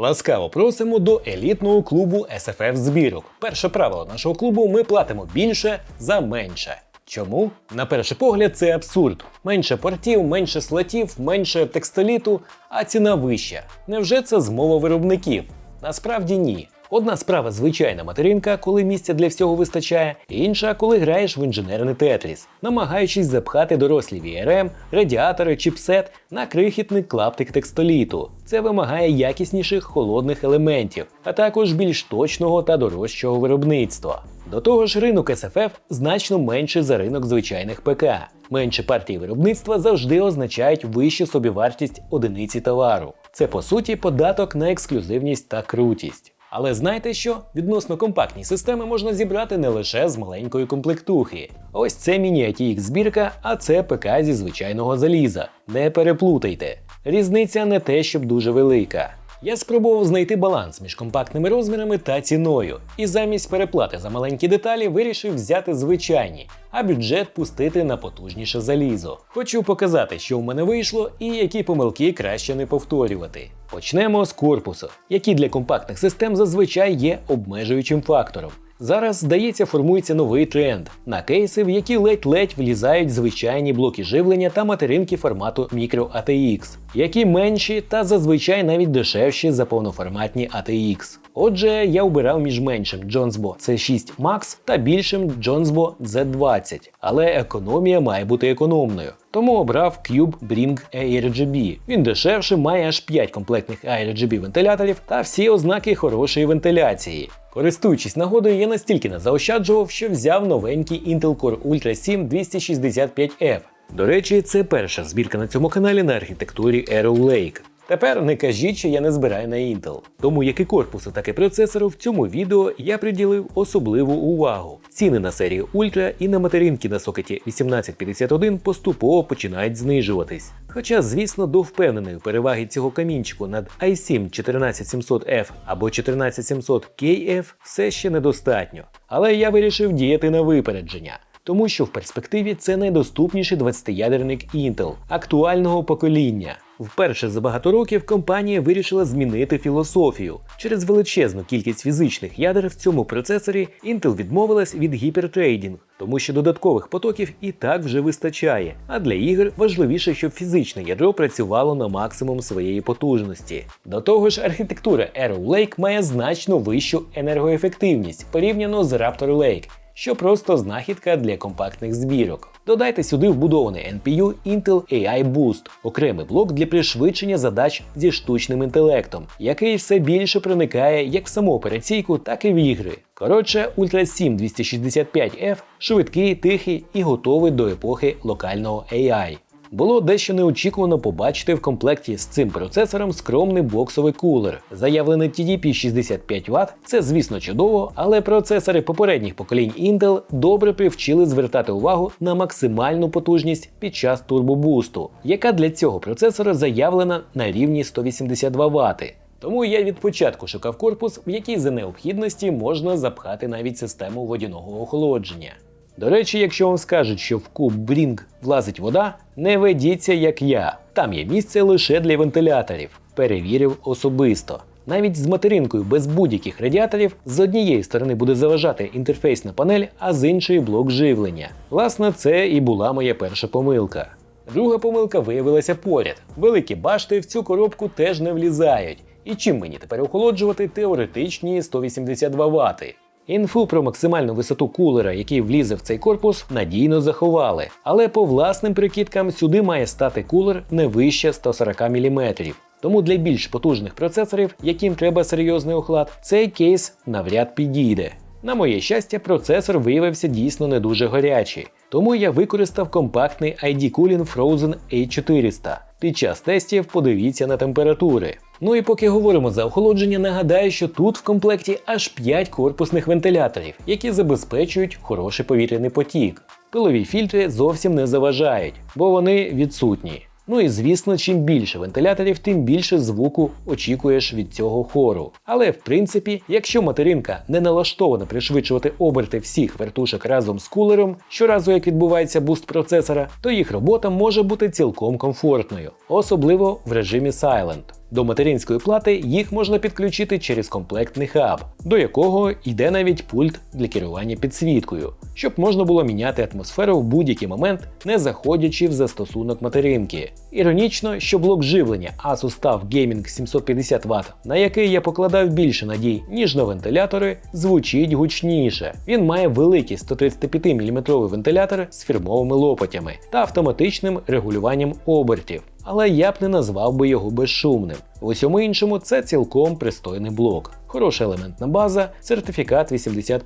Ласкаво просимо до елітного клубу SFF збірок. Перше правило нашого клубу ми платимо більше за менше. Чому? На перший погляд, це абсурд. Менше портів, менше слотів, менше текстоліту, а ціна вища. Невже це змова виробників? Насправді ні. Одна справа звичайна материнка, коли місця для всього вистачає, інша, коли граєш в інженерний тетріс, намагаючись запхати дорослі VRM, радіатори, чіпсет на крихітний клаптик текстоліту. Це вимагає якісніших холодних елементів, а також більш точного та дорожчого виробництва. До того ж, ринок SFF значно менший за ринок звичайних ПК. Менші партії виробництва завжди означають вищу собівартість одиниці товару. Це по суті податок на ексклюзивність та крутість. Але знаєте що? Відносно компактні системи можна зібрати не лише з маленької комплектухи. Ось це міні-ATX збірка, а це ПК зі звичайного заліза. Не переплутайте. Різниця не те, щоб дуже велика. Я спробував знайти баланс між компактними розмірами та ціною, і замість переплати за маленькі деталі вирішив взяти звичайні, а бюджет пустити на потужніше залізо. Хочу показати, що в мене вийшло і які помилки краще не повторювати. Почнемо з корпусу, який для компактних систем зазвичай є обмежуючим фактором. Зараз, здається, формується новий тренд на кейси, в які ледь-ледь влізають звичайні блоки живлення та материнки формату Micro ATX, які менші та зазвичай навіть дешевші за повноформатні ATX. Отже, я обирав між меншим Jonesbo C6 Max та більшим Jonesbo Z20, але економія має бути економною. Тому обрав Cube Bring ARGB. Він дешевший, має аж 5 комплектних ARGB вентиляторів та всі ознаки хорошої вентиляції. Користуючись нагодою, я настільки не заощаджував, що взяв новенький Intel Core Ultra 7 265F. До речі, це перша збірка на цьому каналі на архітектурі Arrow Lake. Тепер не кажіть, що я не збираю на Intel. Тому як і корпусу, так і процесору в цьому відео я приділив особливу увагу. Ціни на серії Ultra і на материнки на сокеті 1851 поступово починають знижуватись. Хоча, звісно, до впевненої переваги цього камінчику над i7 14700F або 14700KF все ще недостатньо. Але я вирішив діяти на випередження тому що в перспективі це найдоступніший 20-ядерник Intel актуального покоління. Вперше за багато років компанія вирішила змінити філософію. Через величезну кількість фізичних ядер в цьому процесорі Intel відмовилась від гіпертрейдінг, тому що додаткових потоків і так вже вистачає. А для ігр важливіше, щоб фізичне ядро працювало на максимум своєї потужності. До того ж, архітектура Arrow Lake має значно вищу енергоефективність порівняно з Raptor Lake що просто знахідка для компактних збірок. Додайте сюди вбудований NPU Intel AI Boost, окремий блок для пришвидшення задач зі штучним інтелектом, який все більше проникає як в саму операційку, так і в ігри. Коротше, Ultra 7 265F швидкий, тихий і готовий до епохи локального AI. Було дещо неочікувано побачити в комплекті з цим процесором скромний боксовий кулер. Заявлений TDP 65 Вт це, звісно, чудово, але процесори попередніх поколінь Intel добре привчили звертати увагу на максимальну потужність під час турбобусту, яка для цього процесора заявлена на рівні 182 Вт. Тому я від початку шукав корпус, в який за необхідності можна запхати навіть систему водяного охолодження. До речі, якщо вам скажуть, що в куб Брінг влазить вода, не ведіться як я. Там є місце лише для вентиляторів. Перевірив особисто. Навіть з материнкою без будь-яких радіаторів з однієї сторони буде заважати інтерфейсна панель, а з іншої блок живлення. Власне, це і була моя перша помилка. Друга помилка виявилася поряд. Великі башти в цю коробку теж не влізають. І чим мені тепер охолоджувати теоретичні 182 Вт? Інфу про максимальну висоту кулера, який влізе в цей корпус, надійно заховали. Але по власним прикидкам сюди має стати кулер не вище 140 мм. Тому для більш потужних процесорів, яким треба серйозний охлад, цей кейс навряд підійде. На моє щастя, процесор виявився дійсно не дуже гарячий, тому я використав компактний ID Cooling Frozen A400. Під час тестів подивіться на температури. Ну і поки говоримо за охолодження, нагадаю, що тут в комплекті аж 5 корпусних вентиляторів, які забезпечують хороший повітряний потік. Пилові фільтри зовсім не заважають, бо вони відсутні. Ну і звісно, чим більше вентиляторів, тим більше звуку очікуєш від цього хору. Але в принципі, якщо материнка не налаштована пришвидшувати оберти всіх вертушок разом з кулером, щоразу як відбувається буст процесора, то їх робота може бути цілком комфортною, особливо в режимі Silent. До материнської плати їх можна підключити через комплектний хаб, до якого йде навіть пульт для керування підсвіткою, щоб можна було міняти атмосферу в будь-який момент, не заходячи в застосунок материнки. Іронічно, що блок живлення Asus TUF Gaming 750 Вт, на який я покладав більше надій, ніж на вентилятори, звучить гучніше. Він має великий 135 мм вентилятор з фірмовими лопатями та автоматичним регулюванням обертів. Але я б не назвав би його безшумним. В усьому іншому це цілком пристойний блок. Хороша елементна база, сертифікат 80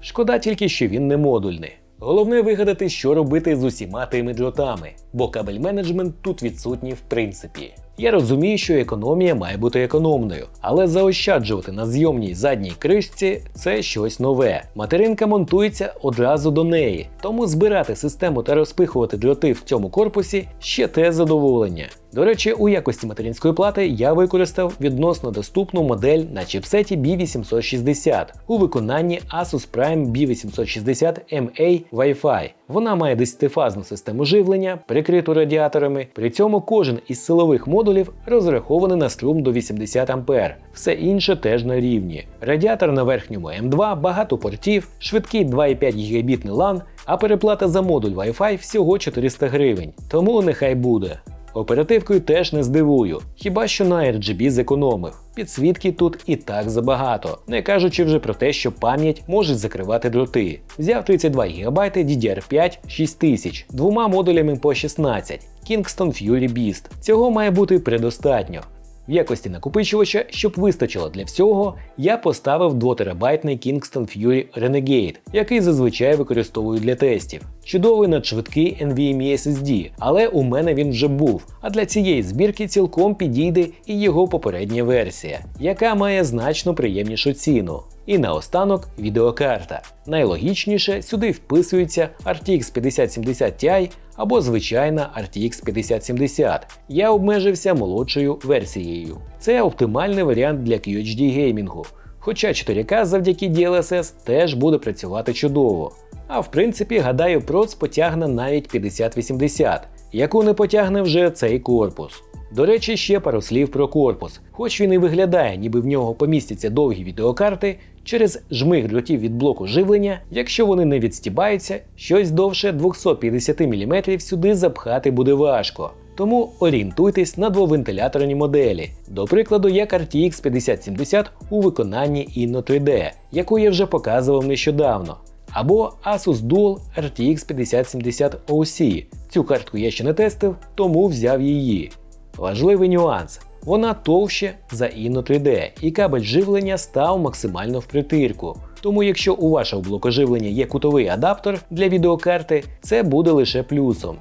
Шкода тільки, що він не модульний. Головне вигадати, що робити з усіма тими джотами, бо кабель менеджмент тут відсутній в принципі. Я розумію, що економія має бути економною, але заощаджувати на зйомній задній кришці це щось нове. Материнка монтується одразу до неї, тому збирати систему та розпихувати дроти в цьому корпусі ще те задоволення. До речі, у якості материнської плати я використав відносно доступну модель на чіпсеті B860 у виконанні Asus Prime B860 MA Wi-Fi. Вона має 10-фазну систему живлення, прикриту радіаторами. При цьому кожен із силових модулів розрахований на струм до 80 А. Все інше теж на рівні. Радіатор на верхньому М2, багато портів, швидкий 2,5 гігабітний LAN, а переплата за модуль Wi-Fi всього 400 гривень. Тому нехай буде. Оперативкою теж не здивую, хіба що на RGB зекономив. Підсвітки тут і так забагато, не кажучи вже про те, що пам'ять може закривати дроти. Взяв 32 ГБ DDR5 6000, двома модулями по 16, Kingston Fury Beast. Цього має бути предостатньо. В якості накопичувача, щоб вистачило для всього, я поставив 2-терабайтний Kingston Fury Renegade, який зазвичай використовую для тестів. Чудовий надшвидкий NVMe SSD, але у мене він вже був. А для цієї збірки цілком підійде і його попередня версія, яка має значно приємнішу ціну. І наостанок відеокарта. Найлогічніше сюди вписується RTX 5070 Ti або звичайна RTX 5070. Я обмежився молодшою версією. Це оптимальний варіант для QHD геймінгу. Хоча 4К завдяки DLSS теж буде працювати чудово. А в принципі, гадаю, проц потягне навіть 5080, яку не потягне вже цей корпус. До речі, ще пару слів про корпус. Хоч він і виглядає, ніби в нього помістяться довгі відеокарти, через жмих дротів від блоку живлення, якщо вони не відстібаються, щось довше 250 мм сюди запхати буде важко. Тому орієнтуйтесь на двовентиляторні моделі. До прикладу, як RTX 5070 у виконанні Inno 3D, яку я вже показував нещодавно. Або Asus Dual RTX 5070 OC. Цю картку я ще не тестив, тому взяв її. Важливий нюанс. Вона товще за Inno 3D, і кабель живлення став максимально в притирку. Тому якщо у вашого блокоживлення є кутовий адаптер для відеокарти, це буде лише плюсом.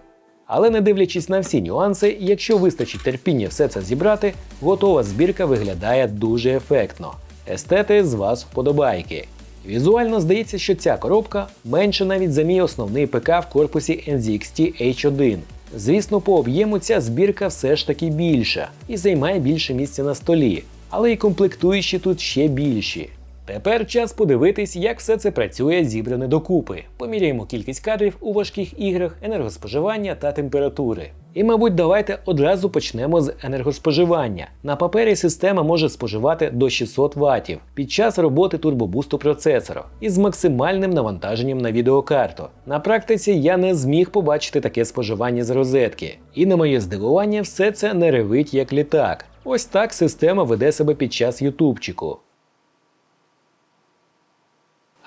Але не дивлячись на всі нюанси, якщо вистачить терпіння все це зібрати, готова збірка виглядає дуже ефектно. Естети з вас вподобайки. Візуально здається, що ця коробка менше навіть за мій основний ПК в корпусі NZXT H1. Звісно, по об'єму ця збірка все ж таки більша і займає більше місця на столі, але й комплектуючі тут ще більші. Тепер час подивитись, як все це працює зібране докупи. Поміряємо кількість кадрів у важких іграх, енергоспоживання та температури. І, мабуть, давайте одразу почнемо з енергоспоживання. На папері система може споживати до 600 Вт під час роботи турбобусту процесора із максимальним навантаженням на відеокарту. На практиці я не зміг побачити таке споживання з розетки. І на моє здивування, все це не ревить як літак. Ось так система веде себе під час ютубчику.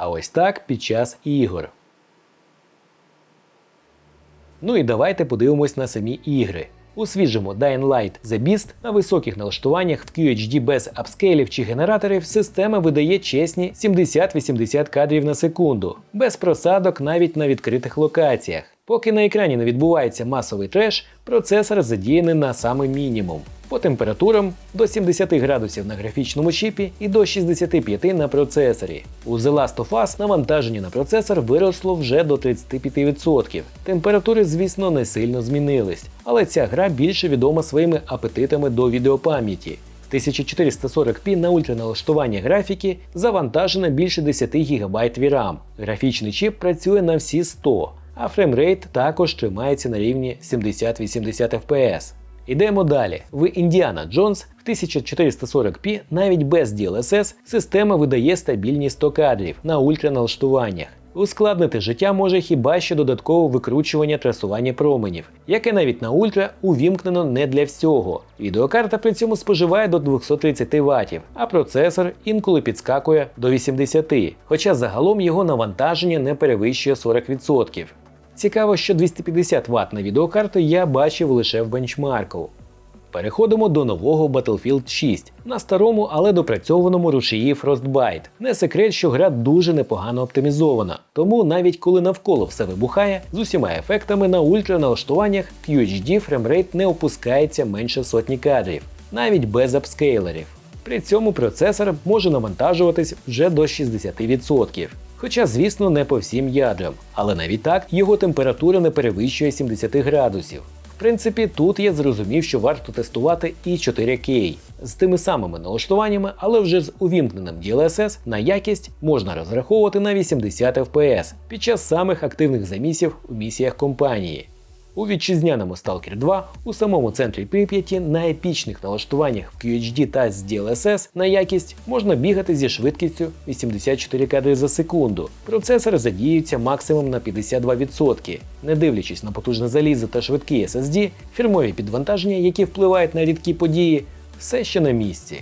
А ось так під час ігор. Ну і давайте подивимось на самі ігри. У свіжому Dying Light The Beast на високих налаштуваннях в QHD без апскейлів чи генераторів система видає чесні 70-80 кадрів на секунду, без просадок навіть на відкритих локаціях. Поки на екрані не відбувається масовий треш, процесор задіяний на самий мінімум. По температурам до 70 градусів на графічному чіпі і до 65 на процесорі. У The Last of Us навантаження на процесор виросло вже до 35%. Температури, звісно, не сильно змінились, але ця гра більше відома своїми апетитами до відеопам'яті. 1440p на ультраналаштування графіки завантажено більше 10 ГБ VRAM. Графічний чіп працює на всі 100, а фреймрейт також тримається на рівні 70-80 FPS. Ідемо далі. В Indiana Jones в 1440p навіть без DLSS система видає стабільні 100 кадрів на ультраналаштуваннях. Ускладнити життя може хіба що додаткове викручування трасування променів, яке навіть на ультра увімкнено не для всього. Відеокарта при цьому споживає до 230 Вт, а процесор інколи підскакує до 80, хоча загалом його навантаження не перевищує 40%. Цікаво, що 250 Вт на відеокарту я бачив лише в бенчмарку. Переходимо до нового Battlefield 6 на старому, але допрацьованому рушії Frostbite. Не секрет, що гра дуже непогано оптимізована, тому навіть коли навколо все вибухає, з усіма ефектами на ультраналаштуваннях QHD фремрейт не опускається менше сотні кадрів, навіть без апскейлерів. При цьому процесор може навантажуватись вже до 60%. Хоча, звісно, не по всім ядрам, але навіть так його температура не перевищує 70 градусів. В принципі, тут я зрозумів, що варто тестувати і 4K з тими самими налаштуваннями, але вже з увімкненим DLSS на якість можна розраховувати на 80 FPS під час самих активних замісів у місіях компанії. У вітчизняному Stalker 2 у самому центрі Прип'яті на епічних налаштуваннях в QHD та з DLSS на якість можна бігати зі швидкістю 84 кадри за секунду. Процесор задіюється максимум на 52%. Не дивлячись на потужне залізо та швидкий SSD, фірмові підвантаження, які впливають на рідкі події, все ще на місці.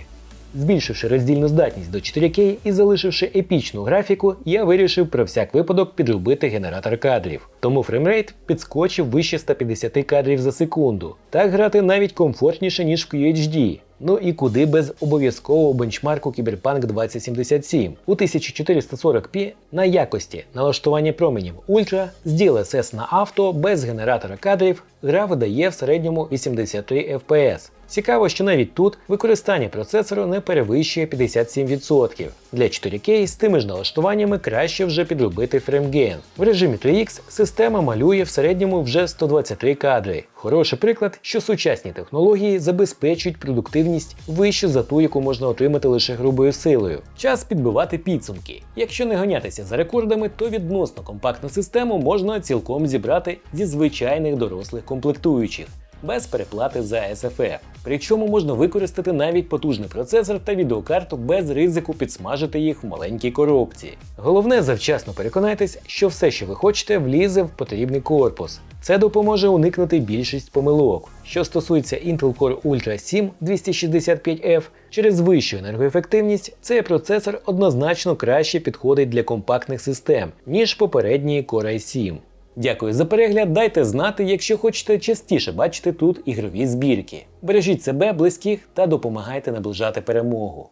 Збільшивши роздільну здатність до 4К і залишивши епічну графіку, я вирішив про всяк випадок підробити генератор кадрів. Тому фреймрейт підскочив вище 150 кадрів за секунду. Так грати навіть комфортніше, ніж в QHD. Ну і куди без обов'язкового бенчмарку Cyberpunk 2077 у 1440p на якості налаштування променів Ultra з DLSS на авто без генератора кадрів гра видає в середньому 83 FPS. Цікаво, що навіть тут використання процесору не перевищує 57%. Для 4К з тими ж налаштуваннями краще вже підробити фреймген. В режимі 3X система малює в середньому вже 123 кадри. Хороший приклад, що сучасні технології забезпечують продуктивність вищу за ту, яку можна отримати лише грубою силою. Час підбивати підсумки. Якщо не гонятися за рекордами, то відносно компактну систему можна цілком зібрати зі звичайних дорослих комплектуючих без переплати за SFF. Причому можна використати навіть потужний процесор та відеокарту без ризику підсмажити їх в маленькій коробці. Головне завчасно переконайтесь, що все, що ви хочете, влізе в потрібний корпус. Це допоможе уникнути більшість помилок. Що стосується Intel Core Ultra 7 265F, через вищу енергоефективність цей процесор однозначно краще підходить для компактних систем, ніж попередній Core i7. Дякую за перегляд. Дайте знати, якщо хочете частіше бачити тут ігрові збірки. Бережіть себе, близьких та допомагайте наближати перемогу.